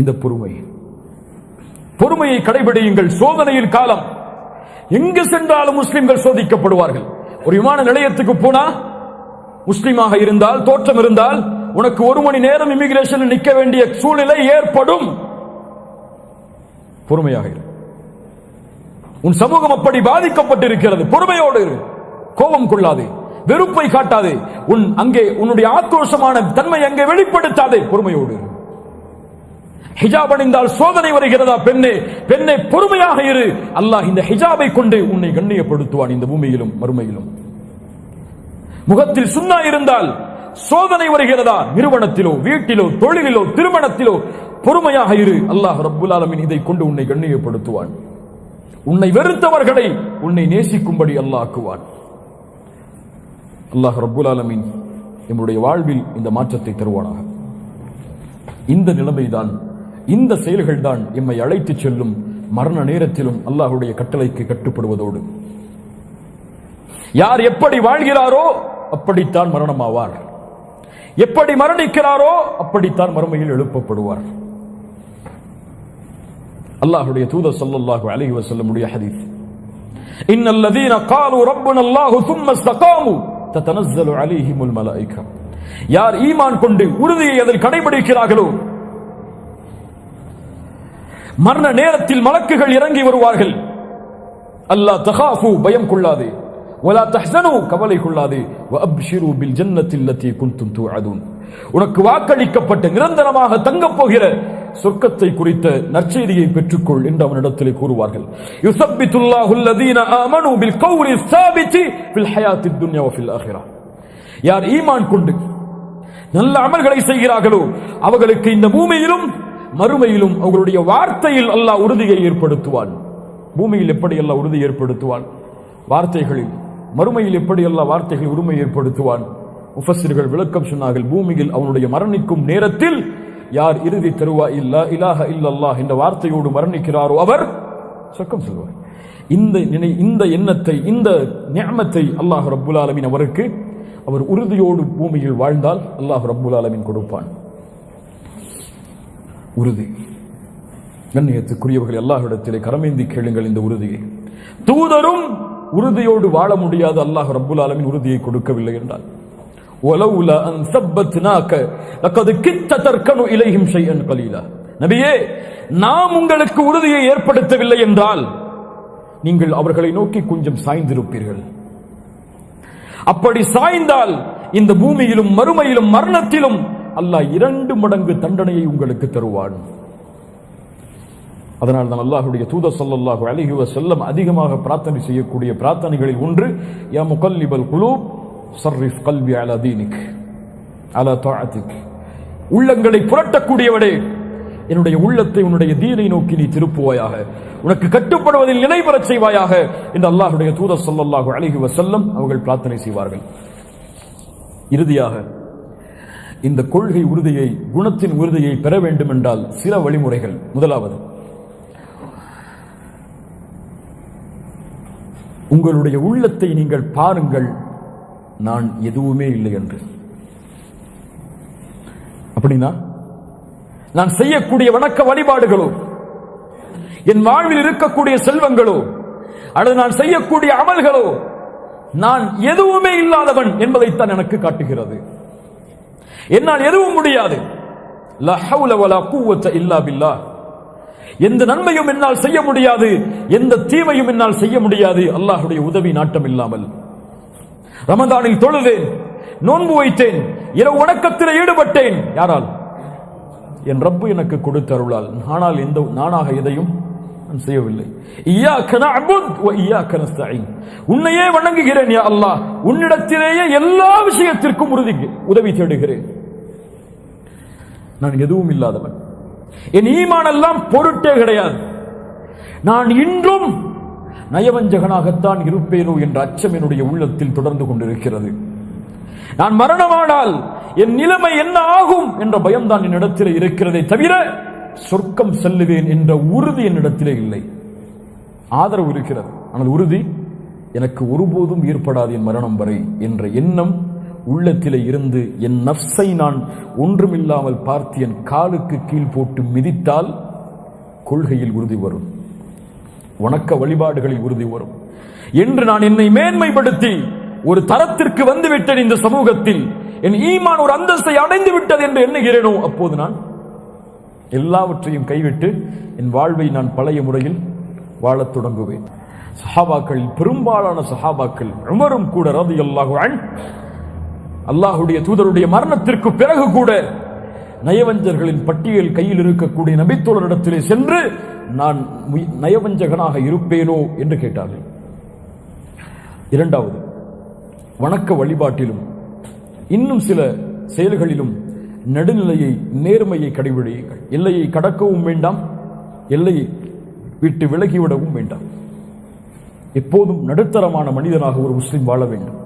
இந்த பொறுமை. பொறுமையை கடைபிடியுங்கள். சோதனையில் காலம். எங்கு சென்றாலும் முஸ்லிம்கள் சோதிக்கப்படுவார்கள். ஒரு விமான நிலையத்துக்கு போனா முஸ்லீமாக இருந்தால் தோற்றம் இருந்தால் உனக்கு ஒரு மணி நேரம் இமிகிரேஷன் நிற்க வேண்டிய சூழ்நிலை ஏற்படும். பொறுமையாக உன் சமூகம் அப்படி பாதிக்கப்பட்டிருக்கிறது. பொறுமையோடு கோபம் கொள்ளாது. வெறுப்பை காட்டாதே. உன் அங்கே உன்னுடைய ஆக்ரோஷமான தன்மை அங்கே வெளிப்படுத்தாதே. பொறுமையோடு ஹிஜாப் அணிந்தால் சோதனை வருகிறதா பெண்ணே? பெண்ணே பொறுமையாக இரு. அல்லாஹ் இந்த ஹிஜாபை கொண்டு உன்னை கண்ணியப்படுத்துவான் இந்த பூமியிலும் மறுமையிலும். முகத்தில் சுண்ணா இருந்தால் சோதனை வருகிறதா? நிறுவனத்திலோ வீட்டிலோ தொழிலிலோ திருமணத்திலோ பொறுமையாக இரு. அல்லாஹ் ரப்புல் ஆலமின் இதை கொண்டு உன்னை கண்ணியப்படுத்துவான். உன்னை வெறுத்தவர்களை உன்னை நேசிக்கும்படி அல்லாஹ் ஆக்குவான். அல்லாஹ் ரப்புல் ஆலமின் நம்முடைய வாழ்வில் இந்த மாற்றத்தை தருவானாக. இந்த நிலைமைதான் இந்த செயல்கள் தான் எம்மை அழைத்துச் செல்லும் மரண நேரத்திலும் அல்லாஹ்வுடைய கட்டளைக்கு கட்டுப்படுவதோடு யார் எப்படி வாழ்கிறாரோ அப்படித்தான் மரணமாவார் எப்படி மரணிக்கிறாரோ அப்படித்தான் மறுமையில் எழுப்பப்படுவார் அல்லாஹ்வுடைய தூதர் ஸல்லல்லாஹு அலைஹி வஸல்லம் உடைய ஹதீஸ் இன்னல் லதீன قالوا ربنا الله ثم استقاموا تتنزل عليهم الملائكه யார் ஈமான் கொண்டு உறுதியை அதில் கடைபிடிக்கிறார்களோ மரண நேரத்தில் மலக்குகள் இறங்கி வருவார்கள் அல்லாஹ் தகாஃபு பயம் கொள்ளாதே ولا تحزنوا கவலை கொள்ளாதே وابشروا بالجنه التي كنتم توعدون உனக்கு வாக்களிக்கப்பட்ட நிரந்தரமாக தங்கப் போகிற சொர்க்கத்தை குறித்த நற்செய்தியை பெற்றுக்கொள் என்று அவனிடத்திலே கூறுவார்கள் யுசப்பித்துல்லாஹு الذين آمنوا بالقول الثابت في الحياة الدنيا وفي الآخرة யார் ஈமான் கொண்டு நல்ல அமல்களை செய்கிறார்களோ அவர்களுக்கு இந்த பூமியிலும் மறுமையிலும் அவர்களுடைய வார்த்தையில் அல்லாஹ் உறுதியை ஏற்படுத்துவான். பூமியில் எப்படி எல்லாம் உறுதி ஏற்படுத்துவான்? வார்த்தைகளில் மறுமையில் எப்படி எல்லாம் வார்த்தைகள் உரிமை ஏற்படுத்துவான்? முஃபஸிர்கள் விளக்கம் சொன்னார்கள் பூமியில் அவனுடைய மரணிக்கும் நேரத்தில் யார் இறுதி தருவா இல்லா இலாஹ இல்லல்லா என்ற வார்த்தையோடு மரணிக்கிறாரோ அவர்? சொர்க்கம் செல்வார். இந்த நினை இந்த எண்ணத்தை இந்த ஞாமத்தை அல்லாஹ் ரப்புல் ஆலமின் அவருக்கு அவர் உறுதியோடு பூமியில் வாழ்ந்தால் அல்லாஹ் ரப்புல் ஆலமின் கொடுப்பான். உறுதி. கண்ணியத்துக்குரியவர்கள் எல்லா இடத்திலே கரமேந்தி கேளுங்கள் இந்த உறுதியை. தூதரும் உறுதியோடு வாழ முடியாது. அல்லாஹ் ரப்புல் ஆலமின் உறுதியை கொடுக்கவில்லை என்றால் ஒலவுல அன் சப்பத்னாக்க லக்கது கிட்ட தற்கனு இலையும் செய்யன் கலீலா. நபியே நாம் உங்களுக்கு உறுதியை ஏற்படுத்தவில்லை என்றால் நீங்கள் அவர்களை நோக்கி கொஞ்சம் சாய்ந்திருப்பீர்கள். அப்படி சாய்ந்தால் இந்த பூமியிலும் மறுமையிலும் மரணத்திலும் அல்லாஹ் இரண்டு மடங்கு தண்டனையை உங்களுக்கு தருவான். அதனால் தான் அல்லாஹுடைய தூத ஸல்லல்லாஹு அலைஹி செல்லம் அதிகமாக பிரார்த்தனை செய்யக்கூடிய பிரார்த்தனைகளில் ஒன்று யா முகல்லிபல் குழு சர்ரிஃப் கல்வி அலா தீனிக் அலா தாஅத்திக். உள்ளங்களை புரட்டக்கூடியவடே என்னுடைய உள்ளத்தை உன்னுடைய தீனை நோக்கி நீ திருப்புவாயாக உனக்கு கட்டுப்படுவதில் நிலை பெறச் செய்வாயாக. என்று அல்லாஹுடைய தூத ஸல்லல்லாஹு அழகி வசல்லம் அவர்கள் பிரார்த்தனை செய்வார்கள். இறுதியாக இந்த கொள்கை உறுதியை குணத்தின் உறுதியை பெற வேண்டும் என்றால் சில வழிமுறைகள். முதலாவது உங்களுடைய உள்ளத்தை நீங்கள் பாருங்கள். நான் எதுவுமே இல்லை என்று. அப்படின்னா நான் செய்யக்கூடிய வணக்க வழிபாடுகளோ என் வாழ்வில் இருக்கக்கூடிய செல்வங்களோ அல்லது நான் செய்யக்கூடிய அமல்களோ நான் எதுவுமே இல்லாதவன் என்பதைத்தான் எனக்கு காட்டுகிறது. என்னால் எதுவும் முடியாது. இல்லா பில்லா எந்த நன்மையும் என்னால் செய்ய முடியாது. எந்த தீமையும் என்னால் செய்ய முடியாது. அல்லாஹுடைய உதவி நாட்டம் இல்லாமல். ரமதானில் தொழுதேன் நோன்பு வைத்தேன் இரவு உணக்கத்தில் ஈடுபட்டேன். யாரால்? என் ரப்பு எனக்கு கொடுத்த அருளால் ஆனால் எந்த நானாக எதையும் நான் செய்யவில்லை உன்னையே வணங்குகிறேன் யா அல்லாஹ். உன்னிடத்திலேயே எல்லா விஷயத்திற்கும் உறுதி உதவி தேடுகிறேன். நான் எதுவும் இல்லாதவன். என் ஈமான் எல்லாம் பொருட்டே கிடையாது. நான் இன்றும் நயவஞ்சகனாகத்தான் இருப்பேனோ என்ற அச்சம் என்னுடைய உள்ளத்தில் தொடர்ந்து கொண்டிருக்கிறது. நான் மரணமானால் என் நிலைமை என்ன ஆகும் என்ற பயம்தான் என்னிடத்தில் இருக்கிறதே தவிர சொர்க்கம் செல்லுவேன் என்ற உறுதி என்னிடத்திலே இல்லை. ஆதரவு இருக்கிறது. ஆனால் உறுதி எனக்கு ஒருபோதும் ஏற்படாது என் மரணம் வரை என்ற எண்ணம் உள்ளத்திலே இருந்து என் நஃப்ஸை நான் ஒன்றுமில்லாமல் பார்த்து என் காலுக்கு கீழ் போட்டு மிதித்தால் கொள்கையில் உறுதி வரும். வணக்க வழிபாடுகளில் உறுதி வரும். என்று நான் என்னை மேன்மைப்படுத்தி ஒரு தரத்திற்கு வந்துவிட்டேன் இந்த சமூகத்தில். என் ஈமான் ஒரு அந்தஸ்தை அடைந்து விட்டது என்று எண்ணுகிறேனோ அப்போது நான் எல்லாவற்றையும் கைவிட்டு என் வாழ்வை நான் பழைய முறையில் வாழத் தொடங்குவேன். சஹாபாக்கள் பெரும்பாலான சஹாபாக்கள் உமரும் கூட ரதி அல்லாஹுவன் அல்லாஹுடைய தூதருடைய மரணத்திற்கு பிறகு கூட நயவஞ்சர்களின் பட்டியல் கையில் இருக்கக்கூடிய நபித்தோழரிடத்திலே சென்று நான் நயவஞ்சகனாக இருப்பேனோ என்று கேட்டார்கள். இரண்டாவது வணக்க வழிபாட்டிலும் இன்னும் சில செயல்களிலும் நடுநிலையை நேர்மையை கடைபிடியுங்கள். எல்லையை கடக்கவும் வேண்டாம் எல்லையை விட்டு விலகிவிடவும் வேண்டாம். எப்போதும் நடுத்தரமான மனிதனாக ஒரு முஸ்லிம் வாழ வேண்டும்.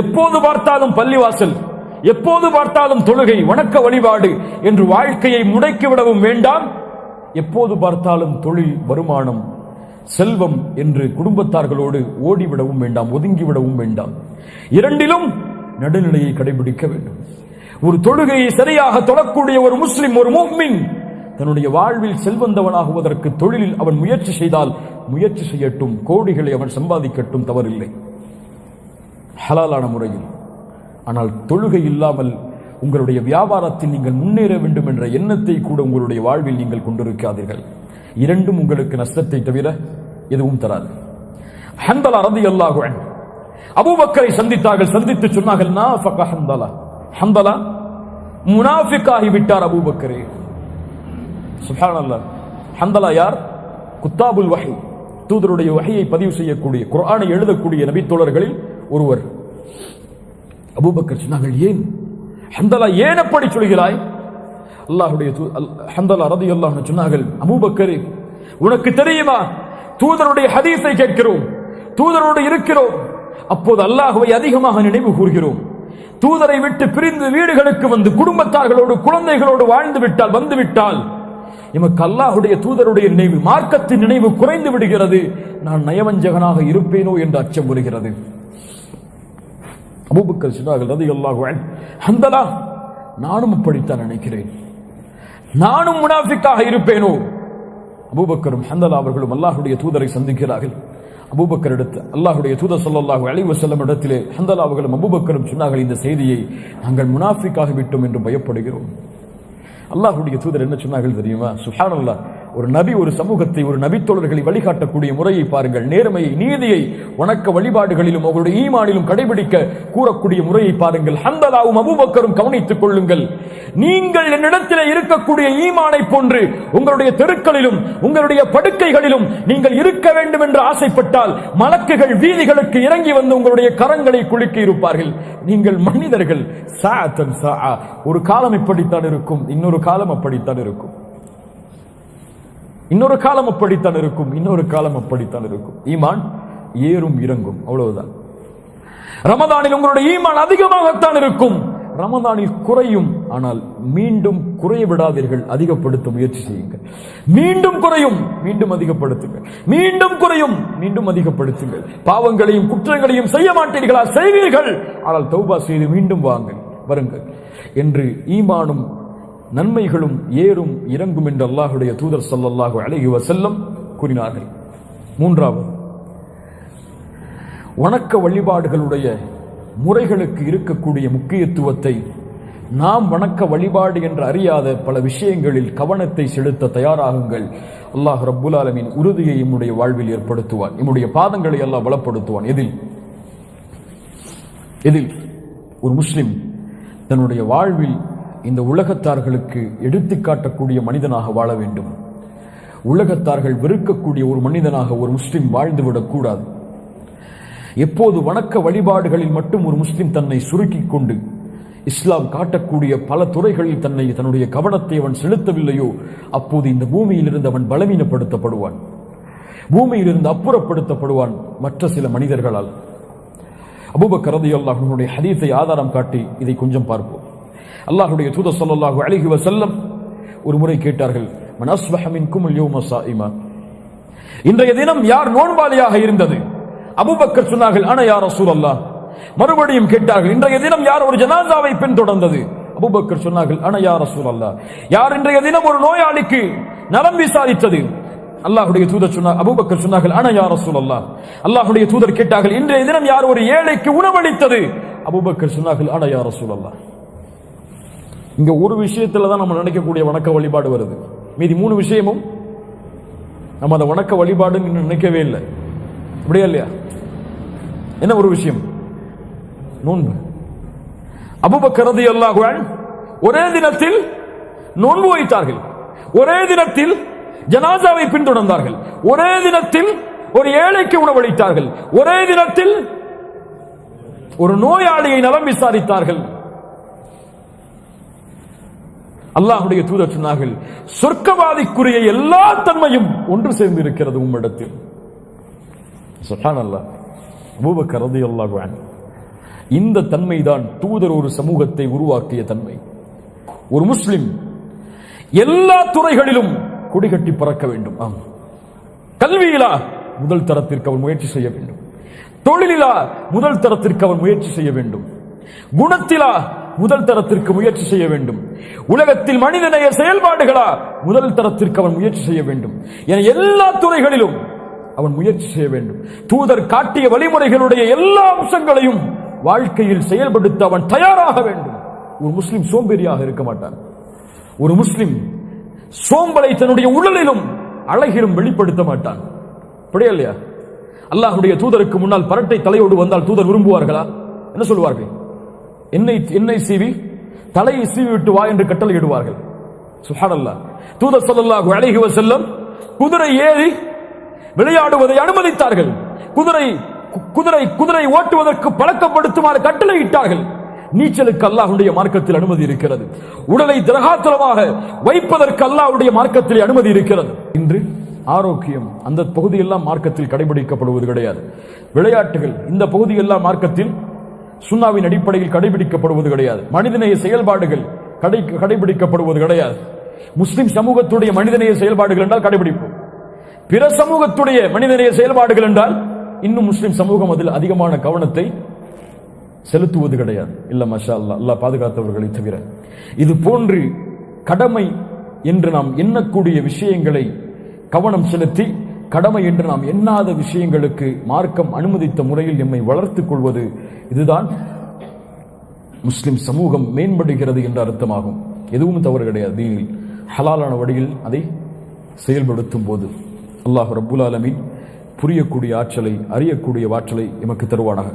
எப்போது பார்த்தாலும் பள்ளிவாசல் எப்போது பார்த்தாலும் தொழுகை வணக்க வழிபாடு என்று வாழ்க்கையை முடக்கிவிடவும் வேண்டாம். எப்போது பார்த்தாலும் தொழில் வருமானம் செல்வம் என்று குடும்பத்தார்களோடு ஓடிவிடவும் வேண்டாம் ஒதுங்கிவிடவும் வேண்டாம். இரண்டிலும் நடுநிலையை கடைபிடிக்க வேண்டும். ஒரு தொழுகையை சரியாக தொடக்கூடிய ஒரு முஸ்லிம் ஒரு முஃமின் தன்னுடைய வாழ்வில் செல்வந்தவனாகுவதற்கு தொழிலில் அவன் முயற்சி செய்தால் முயற்சி செய்யட்டும் கோடிகளை அவன் சம்பாதிக்கட்டும் தவறில்லை. ஹலாலான முறையில். ஆனால் தொழுகை இல்லாமல் உங்களுடைய வியாபாரத்தில் நீங்கள் முன்னேற வேண்டும் என்ற எண்ணத்தை கூட உங்களுடைய வாழ்வில் நீங்கள் கொண்டிருக்காதீர்கள். இரண்டும் உங்களுக்கு நஷ்டத்தை தவிர எதுவும் தராது. ஹந்தலா ரதி அல்லாஹுவன் அபூபக்கரை சந்தித்தார்கள் சந்தித்து சொன்னார்கள் ஹம்பலா? ஹந்தலா முனாஃபிக்காகி விட்டார் அபூபக்கரே. சுப்ஹானல்லாஹ். ஹந்தலா யார்? குத்தாபுல் வஹி. தூதருடைய வகையை பதிவு செய்யக்கூடிய குரானை எழுதக்கூடிய நபித்தோழர்களில் ஒருவர். அபூபக்கர் சொன்னார்கள் ஏன்? ஹந்தலா ஏன் அப்படி சொல்கிறாய்? அல்லாஹுடைய ஹந்தலா ரதி அல்லாஹ் சொன்னார்கள் அபூபக்கரே உனக்கு தெரியுமா? தூதருடைய ஹதீஸை கேட்கிறோம். தூதரோடு இருக்கிறோம். அப்போது அல்லாஹுவை அதிகமாக நினைவு கூறுகிறோம். தூதரை விட்டு பிரிந்து வீடுகளுக்கு வந்து குடும்பத்தார்களோடு குழந்தைகளோடு வாழ்ந்து விட்டால் வந்து விட்டால் எமக்கு அல்லாஹுடைய தூதருடைய நினைவு மார்க்கத்தின் நினைவு குறைந்து விடுகிறது. நான் நயவஞ்சகனாக இருப்பேனோ என்று அச்சம் வருகிறது. அபூபக்கர் சொன்னார்கள் ரதி அன்ஹு ஹந்தலா நானும் இப்படித்தான் நினைக்கிறேன். நானும் முனாஃபிக்காக இருப்பேனோ? அபூபக்கரும் ஹந்தலா அவர்களும் அல்லாஹுடைய தூதரை சந்திக்கிறார்கள். அபூபக்கர் எடுத்து அல்லாஹுடைய தூத சொல்லாஹு அலைஹி செல்லும் இடத்திலே ஹந்தலாவுகளும் அபூபக்கரும் சொன்னார்கள் இந்த செய்தியை நாங்கள் முனாஃபிக்காக விட்டோம் என்று பயப்படுகிறோம். அல்லாஹுடைய தூதர் என்ன சொன்னார்கள் தெரியுமா? சுப்ஹானல்லாஹ் ஒரு நபி ஒரு சமூகத்தை ஒரு நபித்தோழர்களை வழிகாட்டக்கூடிய முறையை பாருங்கள். நேர்மையை நீதியை வணக்க வழிபாடுகளிலும் அவருடைய ஈமானிலும் கடைபிடிக்க கூறக்கூடிய முறையை பாருங்கள். ஹந்தலாவும் அபூபக்கரும் கவனித்துக் கொள்ளுங்கள். நீங்கள் என்னிடத்தில் இருக்கக்கூடிய ஈமானை போன்று உங்களுடைய தெருக்களிலும் உங்களுடைய படுக்கைகளிலும் நீங்கள் இருக்க வேண்டும் என்று ஆசைப்பட்டால் மலக்குகள் வீதிகளுக்கு இறங்கி வந்து உங்களுடைய கரங்களை குலுக்கி இருப்பார்கள். நீங்கள் மனிதர்கள். ஒரு காலம் இப்படித்தான் இருக்கும். இன்னொரு காலம் அப்படித்தான் இருக்கும். இன்னொரு காலம் அப்படித்தான் இருக்கும். இன்னொரு காலம் அப்படித்தான் இருக்கும். ஈமான் ஏறும் இறங்கும். அவ்வளவுதான். ரமதானில் உங்களுடைய ஈமான் அதிகமாகத்தான் இருக்கும். ரமதானில் குறையும். ஆனால் மீண்டும் குறைய விடாதீர்கள். அதிகப்படுத்த முயற்சி செய்யுங்கள். மீண்டும் குறையும். மீண்டும் அதிகப்படுத்துங்கள். மீண்டும் குறையும். மீண்டும் அதிகப்படுத்துங்கள். பாவங்களையும் குற்றங்களையும் செய்ய மாட்டீர்களா? செய்வீர்கள். ஆனால் தௌபா செய்து மீண்டும் வாங்க. வருங்கள். என்று ஈமானும் நன்மைகளும் ஏறும் இறங்கும் என்று அல்லாஹுடைய தூதர் ஸல்லல்லாஹு அலஹி வசல்லம் கூறினார்கள். மூன்றாவது வணக்க வழிபாடுகளுடைய முறைகளுக்கு இருக்கக்கூடிய முக்கியத்துவத்தை நாம் வணக்க வழிபாடு என்று அறியாத பல விஷயங்களில் கவனத்தை செலுத்த தயாராகுங்கள். அல்லாஹ் ரப்புல் ஆலமின் உறுதியை நம்முடைய வாழ்வில் ஏற்படுத்துவான். நம்முடைய பாதங்களை எல்லாம் பலப்படுத்துவான். எதில்? எதில்? ஒரு முஸ்லிம் தன்னுடைய வாழ்வில் இந்த உலகத்தார்களுக்கு எடுத்துக்காட்டக்கூடிய மனிதனாக வாழ வேண்டும். உலகத்தார்கள் வெறுக்கக்கூடிய ஒரு மனிதனாக ஒரு முஸ்லிம் வாழ்ந்துவிடக்கூடாது எப்போது வணக்க வழிபாடுகளில் மட்டும் ஒரு முஸ்லிம் தன்னை சுருக்கிக் கொண்டு இஸ்லாம் காட்டக்கூடிய பல துறைகளில் தன்னை தன்னுடைய கவனத்தை அவன் செலுத்தவில்லையோ அப்போது இந்த பூமியிலிருந்து அவன் பலவீனப்படுத்தப்படுவான். பூமியிலிருந்து அப்புறப்படுத்தப்படுவான் மற்ற சில மனிதர்களால். அபூபக்கர் ரலியல்லாஹு அன்ஹுடைய ஹதீஸை ஆதாரம் காட்டி இதை கொஞ்சம் பார்ப்போம். அல்லாஹுடைய தூத ஸல்லல்லாஹு அழகி வசல்லம் ஒரு முறை கேட்டார்கள் மனஸ்வஹமின் குமுல் மின்கும் அல்-யௌம இன்றைய தினம் யார் நோன்பாளியாக இருந்தது? அபூபக்கர் சொன்னார்கள் அன அசூர் அல்லாஹ் மறுபடியும் கேட்டார்கள் இன்றைய தினம் யார் ஒரு ஜனாசாவை பின்தொடர்ந்தது? அபூபக்கர் சொன்னார்கள் ஆனா யார் அசூர் அல்லாஹ் யார் இன்றைய தினம் ஒரு நோயாளிக்கு நலம் விசாரித்தது? அல்லாஹுடைய தூதர் சொன்னார் அபுபக்கர் சொன்னார்கள் ஆனா யார் ரசூல் அல்லாஹ் அல்லாஹுடைய தூதர் கேட்டார்கள் இன்றைய தினம் யார் ஒரு ஏழைக்கு உணவளித்தது? அபூபக்கர் சொன்னார்கள் ஆனா யார் ரசூல் அல்லாஹ் இங்க ஒரு விஷயத்துல தான் நம்ம நினைக்கக்கூடிய வணக்க வழிபாடு வருது. மீதி மூணு விஷயமும் நம்ம அதை வணக்க வழிபாடுன்னு நினைக்கவே இல்லை. அப்படியா இல்லையா? என்ன ஒரு விஷயம்? நோன்பு. அபுபக்கர் அல்லாஹுவன் ஒரே தினத்தில் நோன்பு வைத்தார்கள். ஒரே தினத்தில் ஜனாசாவை பின்தொடர்ந்தார்கள். ஒரே தினத்தில் ஒரு ஏழைக்கு உணவளித்தார்கள். ஒரே தினத்தில் ஒரு நோயாளியை நலம் விசாரித்தார்கள். அல்லாஹுடைய தூதர் சொன்னார்கள் சொர்க்கவாதிக்குரிய எல்லா தன்மையும் ஒன்று சேர்ந்து இருக்கிறது உம்மிடத்தில். சுஹான் அல்லாஹ் அபூபக்கர் ரலியல்லாஹு அன்ஹு. இந்த தன்மைதான் தூதர் ஒரு சமூகத்தை உருவாக்கிய தன்மை. ஒரு முஸ்லிம் எல்லா துறைகளிலும் கொடிகட்டி பறக்க வேண்டும். ஆம். கல்வியிலா முதல் தரத்திற்கு அவன் முயற்சி செய்ய வேண்டும். தொழிலிலா முதல் தரத்திற்கு அவன் முயற்சி செய்ய வேண்டும். குணத்திலா முதல் தரத்திற்கு முயற்சி செய்ய வேண்டும். உலகத்தில் மனிதநேய செயல்பாடுகளா? முதல் தரத்திற்கு அவன் முயற்சி செய்ய வேண்டும். என எல்லா துறைகளிலும் அவன் முயற்சி செய்ய வேண்டும். தூதர் காட்டிய வழிமுறைகளுடைய எல்லா அம்சங்களையும் வாழ்க்கையில் செயல்படுத்த அவன் தயாராக வேண்டும். ஒரு முஸ்லிம் சோம்பேறியாக இருக்க மாட்டான். ஒரு முஸ்லிம் சோம்பலை தன்னுடைய உடலிலும் அழகிலும் வெளிப்படுத்த மாட்டான். அப்படியா இல்லையா? அல்லாஹுடைய தூதருக்கு முன்னால் பரட்டை தலையோடு வந்தால் தூதர் விரும்புவார்களா? என்ன சொல்வார்கள் என்னை என்னை சீவி தலையை சீவி விட்டு வா என்று கட்டளையிடுவார்கள். சுஹானல்லா. தூதர் சல்லாஹு அழகி செல்லும் குதிரை ஏறி விளையாடுவதை அனுமதித்தார்கள். குதிரை குதிரை குதிரை ஓட்டுவதற்கு பழக்கப்படுத்துமாறு கட்டளையிட்டார்கள். நீச்சலுக்கு அல்லாஹுடைய மார்க்கத்தில் அனுமதி இருக்கிறது. உடலை திரகாத்திரமாக வைப்பதற்கு அல்லாஹுடைய மார்க்கத்தில் அனுமதி இருக்கிறது. இன்று ஆரோக்கியம் அந்த பகுதியெல்லாம் மார்க்கத்தில் கடைபிடிக்கப்படுவது கிடையாது. விளையாட்டுகள் இந்த பகுதியெல்லாம் மார்க்கத்தில் சுண்ணாவின் அடிப்படையில் கடைபிடிக்கப்படுவது கிடையாது. மனிதநேய செயல்பாடுகள் கடை கடைபிடிக்கப்படுவது கிடையாது. முஸ்லிம் சமூகத்துடைய மனிதநேய செயல்பாடுகள் என்றால் கடைபிடிப்போம். பிற சமூகத்துடைய மனிதநேய செயல்பாடுகள் என்றால் இன்னும் முஸ்லிம் சமூகம் அதில் அதிகமான கவனத்தை செலுத்துவது கிடையாது. இல்லை மஷா அல்லா அல்லா பாதுகாத்தவர்களை தவிர. இது போன்று கடமை என்று நாம் எண்ணக்கூடிய விஷயங்களை கவனம் செலுத்தி கடமை என்று நாம் எண்ணாத விஷயங்களுக்கு மார்க்கம் அனுமதித்த முறையில் எம்மை வளர்த்துக் கொள்வது இதுதான் முஸ்லிம் சமூகம் மேம்படுகிறது என்ற அர்த்தமாகும். எதுவும் தவறு கிடையாது. தீனில் ஹலாலான வழியில் அதை செயல்படுத்தும் போது அல்லாஹ் ரபுல் ஆலமின் புரியக்கூடிய ஆற்றலை அறியக்கூடிய ஆற்றலை எமக்கு தருவானாக.